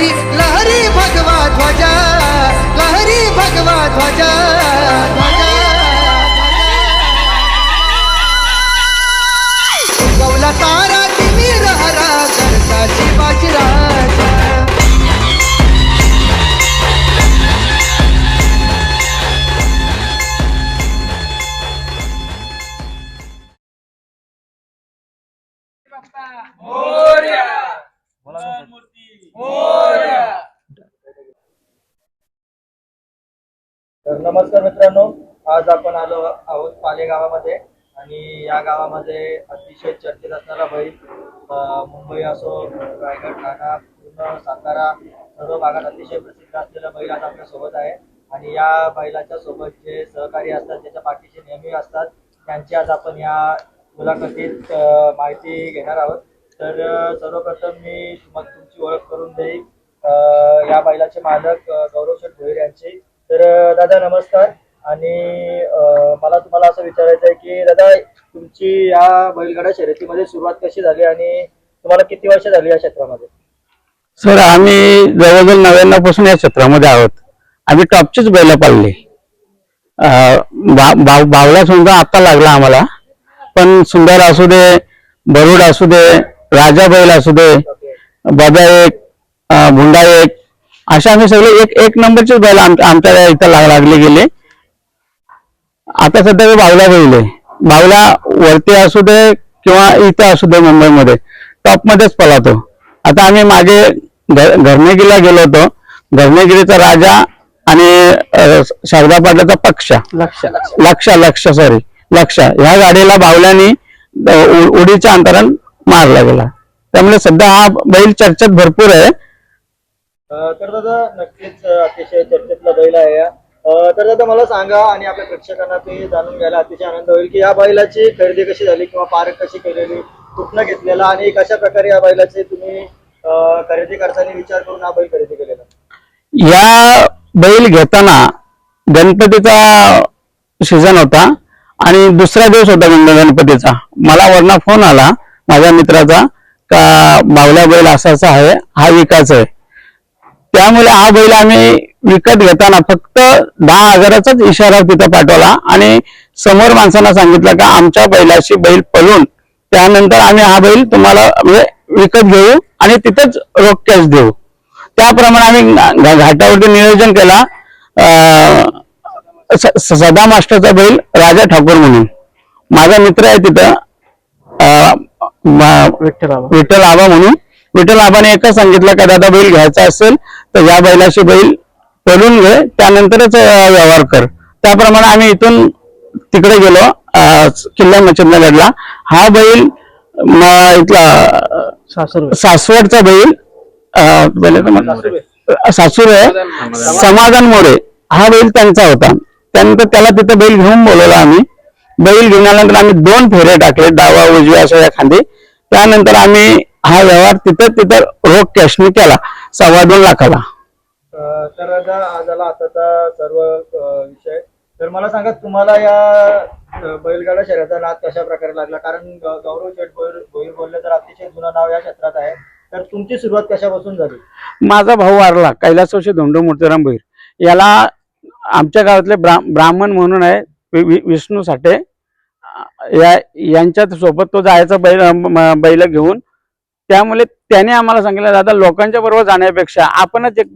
लहरी लहरी भगवा ध्वजा लहरी भगवा ध्वजा. तर नमस्कार मित्रांनो आज आपण आलो आहोत पाले गावामध्ये आणि या गावामध्ये अतिशय चर्चेत असणारा बैल मुंबई असो रायगड ठाणा पूर्ण सातारा सर्व भागात अतिशय प्रसिद्ध असलेला बैल आज आपल्यासोबत आहे. आणि या बैलाच्या सोबत जे सहकारी असतात त्याच्या पाठीचे नेहमी असतात त्यांची आज आपण या मुलाखतीत माहिती घेणार आहोत. तर सर्वप्रथम मी तुम्हाला तुमची ओळख करून देईन. या बैलाचे मालक गौरव शेठ भोईर यांचे. तर दादा नमस्कार. आणि मला तुम्हाला असं विचारायचं आहे की दादा तुमची या बैलगाडा शर्यतीमध्ये सुरुवात कशी झाली आणि तुम्हाला किती वर्ष झाली या क्षेत्रामध्ये? सर आम्ही जवळजवळ नव्याण्णवपासून या क्षेत्रामध्ये आहोत. आम्ही टॉपचीच बैल पाळली. बावला सुद्धा आता लागला आम्हाला. पण सुंदर असू दे बरुड असू दे राजा बैल असू दे बदा एक भुंडा एक अशा आम्ही सगळे एक एक नंबरचेच बैल आम- आमच्या इथं लाग- लागले गेले. आता सध्या मी बावला बैल आहे. बावला वरती असू दे किंवा इथं असू दे मुंबईमध्ये. टॉप मध्येच पळतो. आता आम्ही मागे घरणेगिरीला गेलो होतो. घरणेगिरीचा राजा आणि शारदा पाटलाचा पक्ष. लक्ष. लक्ष लक्ष सॉरी लक्ष. ह्या गाडीला बावल्याने उडीच्या अंतरान मारला गेला. त्यामुळे सध्या हा बैल चर्चेत भरपूर आहे. तर दादा नक्कीच अतिशय चर्चेतला बैल आहे या. तर दादा मला सांगा आणि आपल्या प्रेक्षकांना ते जाणून घ्यायला अतिशय आनंद होईल की या बैलाची खरेदी कशी झाली किंवा पारक कशी केलेली कुठनं घेतलेला आणि कशा प्रकारे या बैलाची तुम्ही खरेदी करताना विचार करून हा बैल खरेदी केलेला? या बैल घेताना गणपतीचा सीझन होता आणि दुसरा दिवस होता गणपतीचा. मला वरना फोन आला माझ्या मित्राचा का बावला बैल असाचा आहे हा विकायचा आहे. त्यामुळे हा बैल आम्ही विकत घेताना फक्त दहा हजाराचाच इशारा तिथं पाठवला. आणि समोर माणसांना सांगितलं का आमच्या बैलाशी बैल पळून त्यानंतर आम्ही हा बैल तुम्हाला म्हणजे विकत घेऊ आणि तिथेच रोख कॅश देऊ. त्याप्रमाणे आम्ही घाटावरती नियोजन केला. सदा मास्टरचा बैल राजा ठाकूर म्हणून. माझा मित्र आहे तिथं. विठ्ठल आबा म्हणून. विठ्ठल आबाने एकच सांगितलं का दादा बैल घ्यायचा असेल तर या बैलाशी बैल पळून घे त्यानंतरच व्यवहार कर. त्याप्रमाणे आम्ही इथून तिकडे गेलो किल्ला मच्छिंद्रगडला. हा बैल इथला सासवडचा बैल सासूर. आहे समाधान मोरे. हा बैल त्यांचा होता. त्यानंतर त्याला तिथं बैल घेऊन बोलवला आम्ही. बैल घेऊन आल्यानंतर आम्ही दोन फेरे टाकले डावा उजव्या अशा या खांदे. त्यानंतर आम्ही हा व्यवहार तिथं तिथं रोख कॅशने केला. सव्वा दोन लाखाला. अं, तर दादा हा झाला आताचा सर्व अं, विषय. तर मला सांगा तुम्हाला या अं, बैलगाडा शर्यतीचा नाद कशा प्रकारे लागला? कारण ग- गौरव शेठ भोईर भोईर बोलले तर अतिशय जुनं नाव या क्षेत्रात आहे. तर तुमची सुरुवात कशापासून झाली? माझा भाऊ वारला कैलासवशी धोंडो मूर्तीराम भैर याला आमच्या गावातले ब्रा ब्राह्मण म्हणून आहे वि- वि- विष्णू साठे. अं, या यांच्या सोबत तो जायचा बैल म- बैल घेऊन त्यामुळे त्याने आम्हाला सांगितलं दादा लोकांच्या बरोबर जाण्यापेक्षा आपणच एक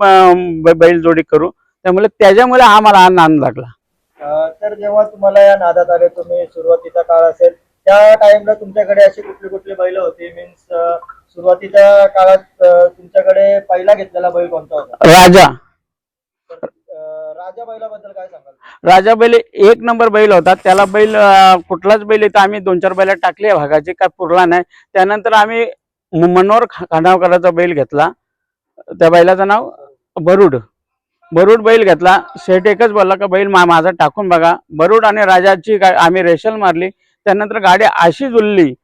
बैल जोडी करू. त्यामुळे त्याच्यामुळे मला हा नांद लागला. तर जेव्हा तुम्हाला या नादात आले तुम्ही सुरुवातीचा काळ असेल त्या टाइमला तुमच्याकडे अशी कुठली कुठली बैल होती? मीन्स सुरुवातीच्या काळात तुमच्याकडे पहिला घेतलेला बैल कोणता होता? राजा. राजा बैलाबद्दल काय सांगाल? राजा बैल एक नंबर बैल होता. त्याला बैल कुठलाच बैल इथं आम्ही दोन चार बैल टाकले भागाचे काय पुरला नाही. त्यानंतर आम्ही मनोहर खा- खांडावकराचा बैल घेतला. त्या बैलाचं नाव बरुड. बरुड बैल घेतला. शेठ एकच बोलला का बैल मा- माझा टाकून बघा. बरुड आणि राजाची गा- आम्ही रेशल मारली. त्यानंतर गाडी अशी जुळली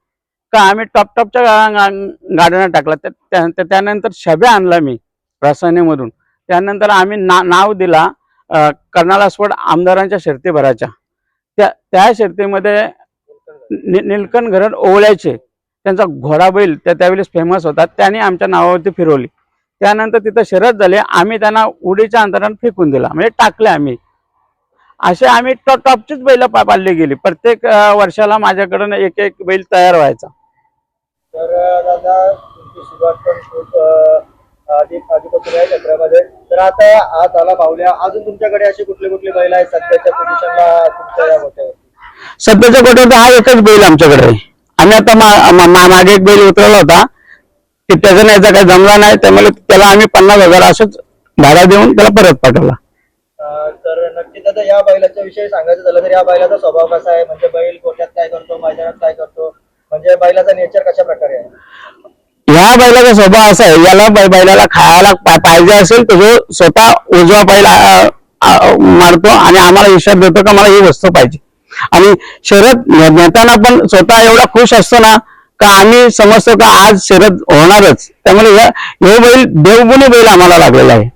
का आम्ही टॉप टॉपच्या गा- गाड्यांना टाकला. त्या- त्या- त्यानंतर शब्या आणला मी रसायनेमधून त्यानंतर आम्ही ना नाव दिला अं, कर्नाला स्फोट आमदारांच्या शर्ती भराच्या त्या त्या शर्तीमध्ये नि- निलकंठ घरड ओवळ्याचे. त्यांचा घोडा बैल त्या त्यावेळेस फेमस होता. त्याने आमच्या नावावरती फिरवली. त्यानंतर तिथं शरद झाले. आम्ही त्यांना उडीच्या अंतराने फेकून दिला. म्हणजे टाकले आम्ही. असे आम्ही टॉप टॉपचीच बैल पाळली गेली. प्रत्येक वर्षाला माझ्याकडून एक एक बैल तयार व्हायचा. तर दादा तुमची सुरुवात पण खूप अं, आधी आधीपासून आहे क्षेत्रामध्ये तर आता आज आला बावल्या अजून तुमच्याकडे अशी कुठली कुठली बैल आहेत? सध्याच्या पोझिशनला तुमच्या या गोट्यावर सध्याच्या कोट्यावर हा एकच बैल आमच्याकडे आहे. आम्ही आता मागे एक बैल उतरवला होता. की त्याचा याचा काही जमला नाही. त्यामुळे त्याला आम्ही पन्नास हजार असंच भाडा देऊन त्याला परत पाठवला. तर नक्कीच आता या बैलाच्या विषयी सांगायचं झालं तर या बैलाचा स्वभाव कसा आहे? म्हणजे बैल काय करतो मैदानात काय करतो? म्हणजे बैलाचा नेचर कशा प्रकारे आहे? ह्या बैलाचा स्वभाव असा आहे याला बैलाला खायला पाहिजे असेल तर जो स्वतः उजवा बैल मारतो आणि आम्हाला इशारा देतो का मला ही वस्तू पाहिजे. आणि शरद नेताना पण स्वतः एवढा खुश असतो ना का आम्ही समजतो का आज शरद होणारच. त्यामुळे हे बैल देवगुणी बैल आम्हाला लागलेला आहे.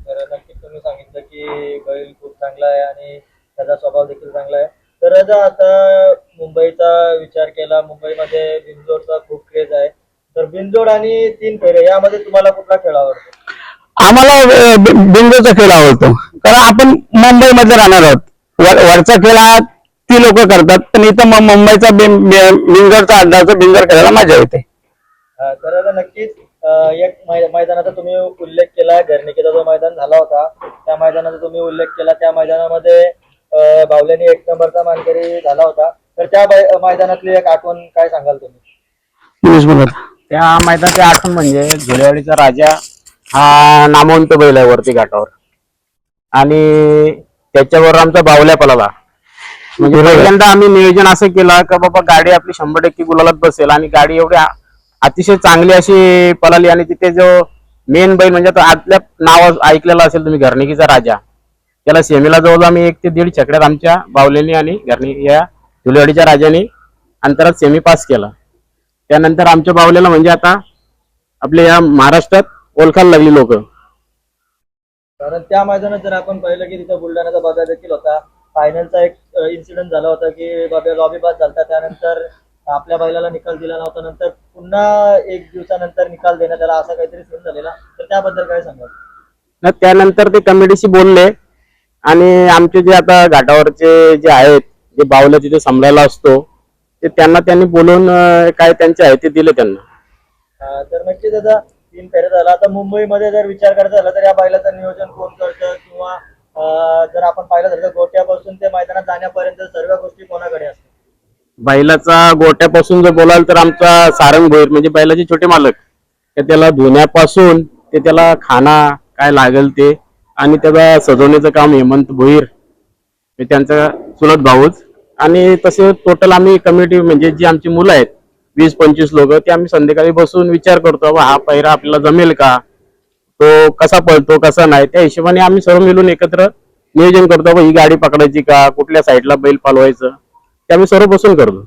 तर नक्कीच तुम्ही सांगितलं की बैल खूप चांगला आहे आणि त्याचा स्वभाव देखील चांगला आहे. तर आता आता मुंबईचा विचार केला. मुंबईमध्ये बिनजोडचा खूप क्रेज आहे. तर बिनजोड आणि तीन फेरे यामध्ये तुम्हाला कुठला खेळ आवडतो? आम्हाला अ, बि- बिंदूचा खेळ आवडतो. कारण आपण मुंबईमध्ये राहणार आहोत. वर- वरचा खेळ हा ती लोक करतात. पण इथं मग मुंबईचा बिं- बि- बिंजरचा अड्डाचा बिंजर खेळायला मजा येते. तर नक्कीच एक मै- मैदानाचा तुम्ही उल्लेख केला घरणिकेचा जो मैदान झाला होता त्या मैदानाचा तुम्ही उल्लेख केला. त्या मैदानामध्ये बावल्यानी एक नंबरचा मानकरी झाला होता. तर त्या मैदानातली एक आठवण काय सांगाल तुम्ही? त्या मैदानाची आठवण म्हणजे झुलेवाडीचा राजा हा नामवंत बैल आहे वरती घाटावर. आणि त्याच्यावर आमचा बावल्या पळाला म्हणजे पहिल्यांदा आम्ही नियोजन असं केलं का बाबा गाडी आपली शंभर टक्के गुलालात बसेल आणि गाडी एवढी आ- अतिशय चांगली अशी पळाली आणि तिथे जो मेन बैल म्हणजे आता आतल्या नाव ऐकलेलं असेल तुम्ही घरणिकीचा राजा. त्याला सेमीला जवळ आम्ही एक ते दीड छकड्यात आमच्या बावलेनी आणि घरणी या झुलेवाडीच्या राजाने अंतरात सेमी पास केला. त्यानंतर आमच्या बावल्याला म्हणजे आता आपल्या या महाराष्ट्रात ओळखायला लागली लोक. कारण त्या मैदानात जर आपण पाहिलं की तिथं बुलढाण्याचा बाबा देखील होता. फायनलचा एक इन्सिडेंट झाला होता की बाबा लॉबी पास झाला त्यानंतर आपल्या बैलाला निकाल दिला नव्हता. नंतर पुन्हा एक दिवसानंतर निकाल देण्यात आला असा काहीतरी सीन झालेला. तर त्याबद्दल काय सांगाल? न त्यानंतर ते कमिटीशी बोलले. आणि आमचे जे आता घाटावरचे जे आहेत जे बावलं तिथे सांभाळायला असतो ते त्यांना त्यांनी बोलून काय त्यांचे आहे ते दिले त्यांना. तर नक्कीच आता तीन फेरे झाला. आता मुंबईमध्ये जर विचार करायचा झाला तर या बैलाचं नियोजन कोण करतं किंवा जर आपण पाहिलं झालं तर गोट्यापासून ते मैदानात जाण्यापर्यंत सर्व गोष्टी कोणाकडे असतात बैलाचा गोट्यापासून जर बोलाल तर आमचा सारंग भोईर म्हणजे बैलाचे छोटे मालक. ते त्याला धुण्यापासून ते त्याला खाना काय लागेल ते आणि त्याला सजवण्याचं काम हेमंत भोईर. हे त्यांचा चुलत भाऊच. आणि तसे टोटल आम्ही कमिटी म्हणजे जी आमची मुलं आहेत वीस पंचवीस लोक ते आम्ही संध्याकाळी बसून विचार करतो बाबा हा पहिरा आपल्याला जमेल का? तो कसा पळतो कसा नाही त्या हिशोबाने आम्ही सर्व मिळून एकत्र नियोजन करतो ही गाडी पकडायची का कुठल्या साईडला बैल पालवायचं ते आम्ही सर्व बसून करतो.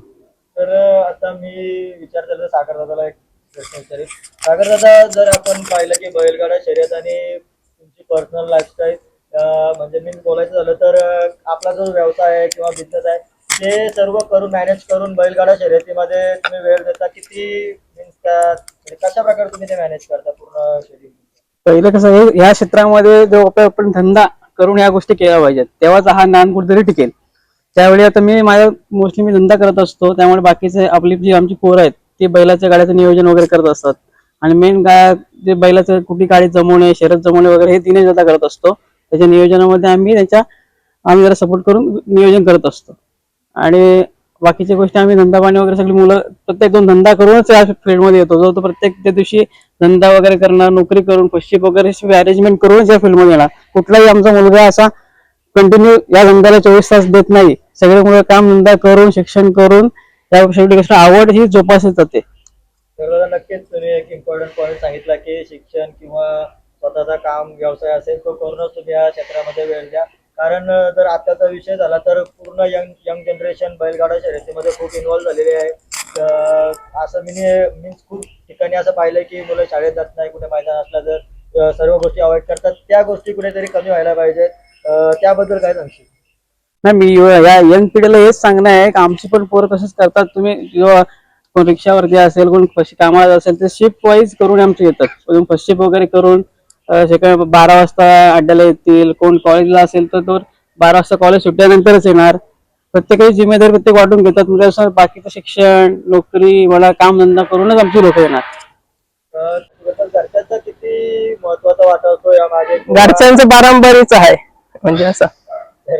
तर आता मी विचार केला सागर दादाला एक प्रश्न विचारेल. सागर दादा जर आपण पाहिलं की बैलगाडा शर्यत आणि तुमची पर्सनल लाईफस्टाईल म्हणजे मी बोलायचं झालं तर आपला जो व्यवसाय आहे किंवा बिझनेस आहे ते सर्व करून मॅनेज करून बैलगाडा शर्यतीमध्ये तुम्ही वेळ देता किती मीन्स म्हणजे कशा प्रकारे तुम्ही ते मॅनेज करता पूर्ण शेड्यूल पहिलं कसं या क्षेत्रामध्ये जो आपण धंदा करून या गोष्टी केल्या पाहिजेत तेव्हाच हा ज्ञान कुठेतरी टिकेल. त्यावेळी आता मी माझ्या मोस्टली मी धंदा करत असतो त्यामुळे बाकीचे आपली जी आमची पोरं आहेत ते बैलाच्या गाड्याचं नियोजन वगैरे करत असतात. आणि मेन काय जे बैलाचं कुठली गाडी जमवणे शरद जमवणे वगैरे हे तिने दादा करत असतो. त्याच्या नियोजनामध्ये आम्ही त्यांच्या आम्ही जरा सपोर्ट करून नियोजन करत असतो. आणि बाकीच्या गोष्टी आम्ही धंदा पाणी वगैरे सगळी मुलं प्रत्येक दोन धंदा करूनच या फील्डमध्ये येतो. जो तो प्रत्येक त्या दिवशी धंदा वगैरे करणार नोकरी करून पश्चिम वगैरे अरेंजमेंट करूनच या फील्डमध्ये येणार. कुठलाही आमचा मुलगा असा कंटिन्यू या धंद्याला चोवीस तास देत नाही. सगळे मुलं काम धंदा करून शिक्षण करून या शेवटी कसं आवड ही जोपासत जाते तर नक्कीच तुम्ही एक इम्पॉर्टंट पॉईंट सांगितला की शिक्षण किंवा स्वतःचा काम व्यवसाय असेल तो करूनच तुम्ही या क्षेत्रामध्ये वेळ द्या. कारण जर आताचा विषय झाला तर पूर्ण यंग यंग जनरेशन बैलगाडा शर्यतीमध्ये खूप इन्व्हॉल्व्ह झालेली आहे. तर असं मी मीन्स खूप ठिकाणी असं पाहिलंय की मुलं शाळेत जात नाही कुठे मैदान असला तर सर्व गोष्टी अवॉइड करतात. त्या गोष्टी कुठेतरी कमी व्हायला पाहिजेत. त्याबद्दल काय सांगशील? नाही मी या यंग पिढीला हेच सांगणं आहे की आमची पण पोरं तसंच करतात. तुम्ही किंवा कोण रिक्षावरती असेल कोण कशी कामाला असेल ते शिफ्ट वाईज करून आमचे येतात. फर्स्ट शिफ्ट वगैरे करून अं, सकाळी बारा वाजता अड्ड्याला येतील कोण कॉलेजला असेल तर तो बारा वाजता कॉलेज सुटल्यानंतरच येणार. प्रत्येकाची जिम्मेदारी प्रत्येक वाटून घेतात. म्हणजे बाकीचं शिक्षण नोकरी मला कामधंदा करूनच आमची लोक येणार. तर किती महत्त्वाचा वाटा असतो या मागे घरच्यांचं पारंपरिकच आहे. म्हणजे असं.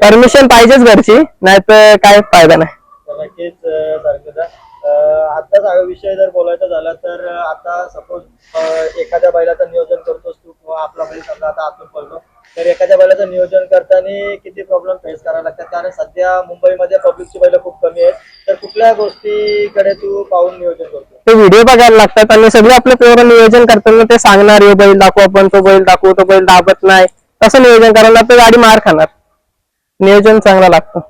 परमिशन पाहिजेच घरची नाहीतर काय फायदा नाही. तर नक्कीच अं, सारखं आता हा विषय जर बोलायचा झाला तर आता सपोज एखाद्या बैलाचं नियोजन करतोस तू किंवा आपला बैल समजा आता आतून पडलो तर एखाद्या बैलाचं नियोजन करताना किती प्रॉब्लेम फेस करावे लागतात? कारण सध्या मुंबईमध्ये पब्लिकची बैल खूप कमी आहेत. तर कुठल्या गोष्टीकडे तू पाहून नियोजन करतो ते व्हिडिओ बघायला लागतात आणि सगळे आपले पोरं नियोजन करताना ते सांगणार हे बैल दाखवू आपण तो बैल दाखवू तो बैल दाबत नाही. तसं नियोजन करायला तर गाडी मार खाणार. नियोजन चांगला लागतं.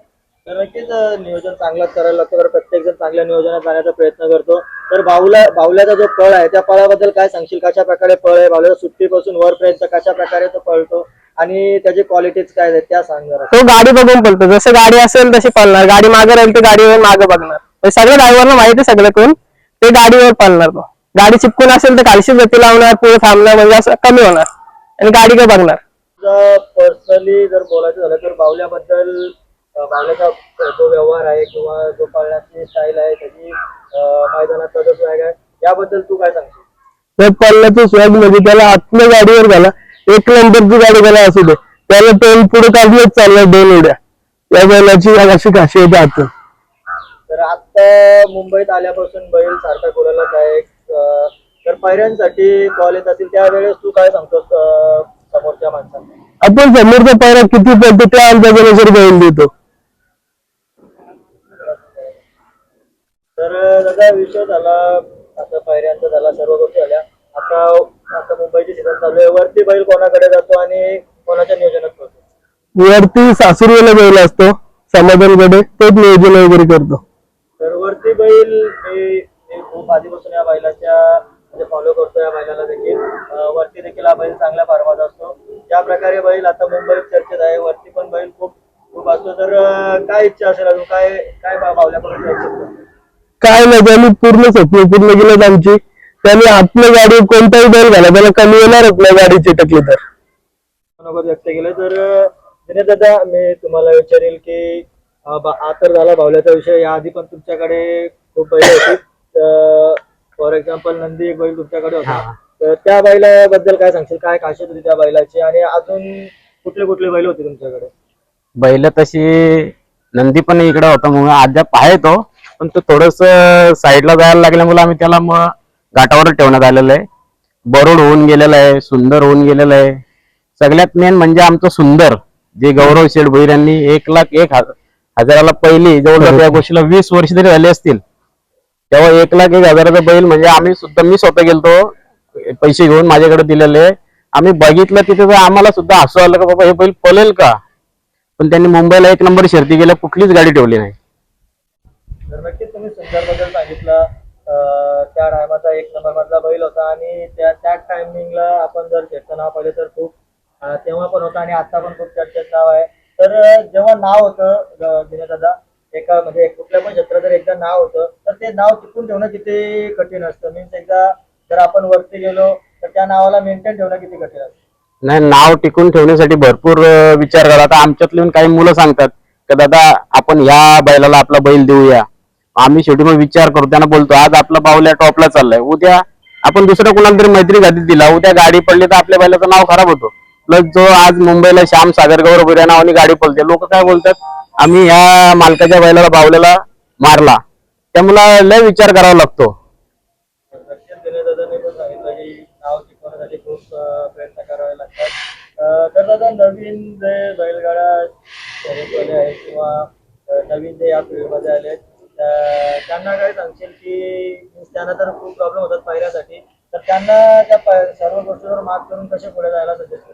तर नक्कीच नियोजन चांगलाच करायला लागतं. तर प्रत्येक जण चांगल्या नियोजनात जाण्याचा प्रयत्न करतो. तर बाहुला बाहुल्याचा जो पळ आहे त्या पळाबद्दल काय सांगशील? कशा प्रकारे पळ आहे? बाहुल्याचा सुट्टीपासून वरपर्यंत कशा प्रकारे तो पळतो? आणि त्याची क्वालिटीज काय आहेत त्या सांग जरा. तो गाडी बघून पळतो. जसं गाडी असेल तशी पळणार. गाडी मागे राहील तर गाडीवर मागे बघणार. सगळं ड्रायव्हरला माहिती आहे सगळं कोण ते गाडीवर पळणार तो. गाडी चिपकून असेल तर खालची गती लावणार पुढे थांबणार म्हणजे असं कमी होणार. आणि गाडी काय बघणार. पर्सनली जर बोलायचं झालं तर बाहुल्याबद्दल बाहुल्याचा जो व्यवहार आहे किंवा जो पळण्याची स्टाईल आहे त्याची अं, मैदानातला जो स्वॅग आहे याबद्दल तू काय सांगशील? त्या पल्ल्याचं स्वॅग म्हणजे त्याला आतल्या गाडीवर झाला एक नंबरची गाडी त्याला असू दे. त्याला तोंड पुढे काढलंच चाललं दोन उड्या. त्या बैलाची अशी खासियत आहे आतून. तर आता मुंबईत आल्यापासून बैल सारखा बोलायलाच आहे तर पायऱ्यांसाठी कॉल येत असेल त्यावेळेस तू काय सांगतोस समोरच्या माणसांना आपण समोरचा पायरा किती पडतो त्या अंदाजानुसार बैल देतो. तर दादा विषय झाला. आता पायऱ्यांचा झाला सर्व गोष्टी झाल्या. आता आता मुंबईची सीझन चालू आहे. वरती बैल कोणाकडे जातो आणि कोणाच्या नियोजनात करतो वरती सासुरवेला बैल असतो समाधानकडे तोच नियोजन वगैरे करतो. तर वरती बैल मी खूप आधीपासून या बैलाच्या म्हणजे फॉलो करतो या बैलाला देखील. वरती देखील हा बैल चांगल्या फार्मात असतो. ज्या प्रकारे बैल आता मुंबईत चर्चेत आहे वरती पण बैल खूप खूप असतो. तर काय इच्छा असेल अजून? काय काय द्यायचं काय नाही त्यांनी पूर्ण स्वप्न पूर्ण केलं आमची. त्यांनी आपल्या गाडी कोणताही बैल घाला त्याला कमी येणारच नाही गाडी चिटकली तर. मनोगत व्यक्त केलं. तर दादा मी तुम्हाला विचारेल की अं, बा- हा तर झाला बावल्याचा विषय. याआधी पण तुमच्याकडे खूप बैल होती. फॉर एक्झाम्पल नंदी एक बैल तुमच्याकडे होता. तर त्या बैलाबद्दल काय सांगशील? काय खासियत होती त्या बैलाची? आणि अजून कुठले कुठले बैल होते तुमच्याकडे? बैल तशी नंदी पण इकडे होता मग अद्याप आहे तो पण तो थोडस साईडला जायला लागल्यामुळे आम्ही त्याला मग घाटावर ठेवण्यात आलेलं आहे. बरोड होऊन गेलेलं आहे सुंदर होऊन गेलेलं आहे. सगळ्यात मेन म्हणजे आमचं सुंदर जे गौरव शेठ भैर यांनी एक लाख एक हजाराला पहिली जवळजवळ त्या गोष्टीला वीस वर्ष तरी झाले असतील. तेव्हा एक लाख एक हजाराचा बैल म्हणजे आम्ही सुद्धा मी स्वतः गेलतो पैसे घेऊन माझ्याकडे दिलेले. आम्ही बघितलं तिथे तर आम्हाला सुद्धा हसू आलं का बाबा हे बैल पळेल का? पण त्यांनी मुंबईला एक नंबर शर्ती गेल्या कुठलीच गाडी ठेवली नाही. तर नक्कीच तुम्ही सुंदरबद्दल सांगितलं त्या टायमाचा एक नंबर मधला बैल होता आणि त्या त्या टायमिंगला आपण जर त्याचं नाव पाहिलं तर खूप तेव्हा पण होता आणि आता पण खूप चर्चेत नाव आहे. तर जेव्हा नाव होतं दिने दादा एका म्हणजे कुठल्या पण क्षेत्रात जर एकदा नाव होतं तर ते नाव टिकून ठेवणं किती कठीण असतं. मीन्स एकदा जर आपण वरती गेलो तर त्या नावाला मेंटेन ठेवणं किती कठीण असतं? नाही नाव टिकून ठेवण्यासाठी भरपूर विचार करा. आता आमच्यातून काही मुलं सांगतात की दादा आपण या बैलाला आपला बैल देऊया. आम्ही शेवटी मग विचार करू त्यांना बोलतो आज आपला या टॉपला चाललाय उद्या आपण दुसऱ्या कुणाला तरी मैत्री गादीत दिला उद्या गाडी पडली तर आपल्या बैलाचं नाव खराब होतो. प्लस जो आज मुंबईला श्याम सागर वगैरे नावाने गाडी पडते लोक काय बोलतात? आम्ही ह्या मालकाच्या बैलाला बावल्याला मारला. त्यामुळे लय विचार करावा लागतो. प्रयत्न करावे लागतात. तर दादा नवीन जे बैलगाडा आहेत किंवा नवीन जे या फील्डमध्ये आले आहेत, त्यांना काय सांगशील की त्यांना तर खूप प्रॉब्लेम होतात पायऱ्यासाठी तर त्यांना त्या सर्व गोष्टीवर मात करून कसे पुढे जायला सजेस्ट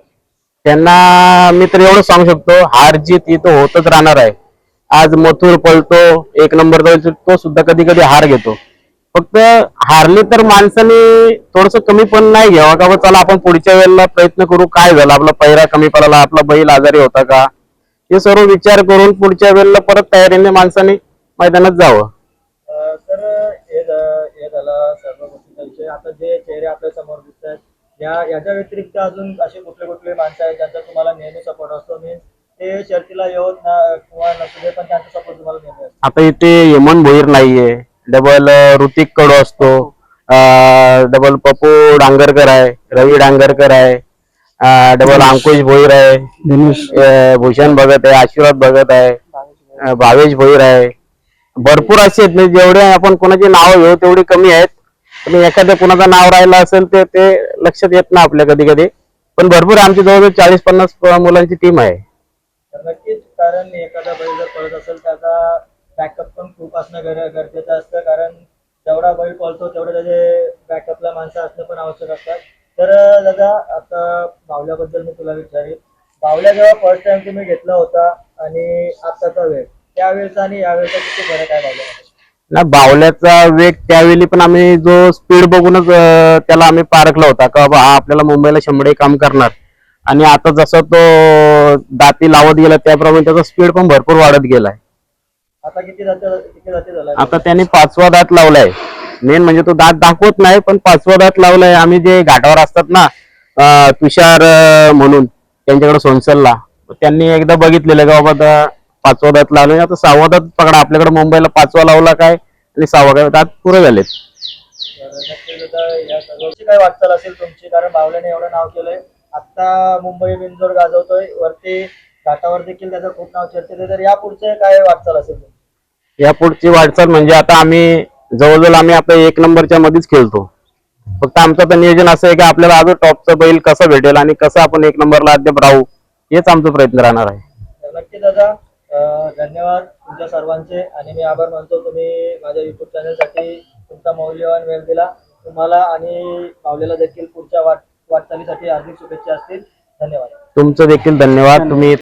त्यांना मी तर एवढं सांगू शकतो हार जीत ही तो होतच राहणार आहे. आज मथुर पळतो एक नंबर तो सुद्धा कधी कधी हार घेतो. फक्त हारले तर माणसाने थोडस कमी पण नाही घ्यावा का चला आपण पुढच्या वेळेला प्रयत्न करू काय झालं आपला पैरा कमी पडला आपला बैल आजारी होता का? हे सर्व विचार करून पुढच्या वेळेला परत तयारीने माणसाने मैदानात जावं. अं, तर हे ज- आता जे चेहरे आपल्यासमोर दिसत आहेत या याच्या व्यतिरिक्त अजून असे कुठले कुठले माणसं आहेत ज्यांचा तुम्हाला नेहमी सपोर्ट असतो? मीन्स ते शर्तीला येऊन ना किंवा नसू दे पण त्यांचा सपोर्ट तुम्हाला नेहमी असतो. आता इथे यमन भोईर नाहीये. डबल ऋतिक कडू असतो. डबल पप्पू डांगरकर आहे रवी डांगरकर आहे. डबल अंकुश भोईर आहे. अं, भूषण भगत आहे आशीर्वाद भगत आहे. अं, भावेश भोईर आहे. भरपूर असे आहेत. म्हणजे जेवढे आपण कोणाची नावं घेऊ तेवढी कमी आहेत. पण एखाद्या कोणाचं नाव राहिलं असेल ते ते लक्षात येत ना आपल्या कधी कधी. पण भरपूर आमची जवळजवळ चाळीस पन्नास मुलांची टीम आहे. तर नक्कीच कारण एखादा बैल जर पळत असेल त्याचा बॅकअप पण खूप असणं गर गरजेचं असतं. कारण जेवढा बैल पळतो तेवढं त्याचे बॅकअपला माणसं असणं पण आवश्यक असतात. तर दादा आता बावल्याबद्दल मी तुला विचारेन बावल्या जेव्हा फर्स्ट टाइम तुम्ही घेतला होता आणि आत्ताचा वेळ? त्यावेळेचा आणि यावेळेचा किती फरक आहे बावल्यामध्ये ना बावल्याचा वेग त्यावेळी पण आम्ही जो स्पीड बघूनच अं, त्याला आम्ही पारखला होता. का बाबा हा आपल्याला मुंबईला शंभर काम करणार. आणि आता जसं तो दाती लावत गेला त्याप्रमाणे त्याचा स्पीड पण भरपूर वाढत गेलाय. आता किती जाती किती जाती झाला? आता त्याने पाचवा दात लावलाय. मेन म्हणजे तो दात दाखवत नाही पण पाचवा दात लावलाय. आम्ही जे घाटावर असतात ना अं, तुषार अं, म्हणून त्यांच्याकडे सोनसलला त्यांनी एकदा बघितलेलं का बाबा पाचवा दात लावले. आता सहावा दात पकडा. आपल्याकडे मुंबईला पाचवा लावला काय? आणि सहावा दात पुरे झालेत. काय वाटचाल असेल तुमची? कारण बावल्याने एवढं नाव केलंय. आता मुंबई बिनजोड गाजवतोय. वरती घाटावर देखील त्याचं खूप नाव चर्चेत तर या पुढचे काय वाटचाल असेल या पुढची वाटचाल म्हणजे आता आम्ही जवळजवळ आम्ही आपल्या एक नंबरच्या मध्येच खेळतो. फक्त आमचं तर नियोजन असं आहे की आपल्याला अजून टॉपचा बैल कसा भेटेल आणि कसं आपण एक नंबरला अद्याप राहू हेच आमचा प्रयत्न राहणार आहे. तर नक्कीच दादा धन्यवाद तुमच्या सर्वांचे आणि मी आभार मानतो तुम्ही माझ्या युट्यूब चॅनलसाठी तुमचा मौल्यवान वेळ दिला. तुम्हाला आणि पावलेला देखील पुढच्या वाट वाटचालीसाठी हार्दिक शुभेच्छा असतील. धन्यवाद. तुमचं देखील धन्यवाद. तुम्ही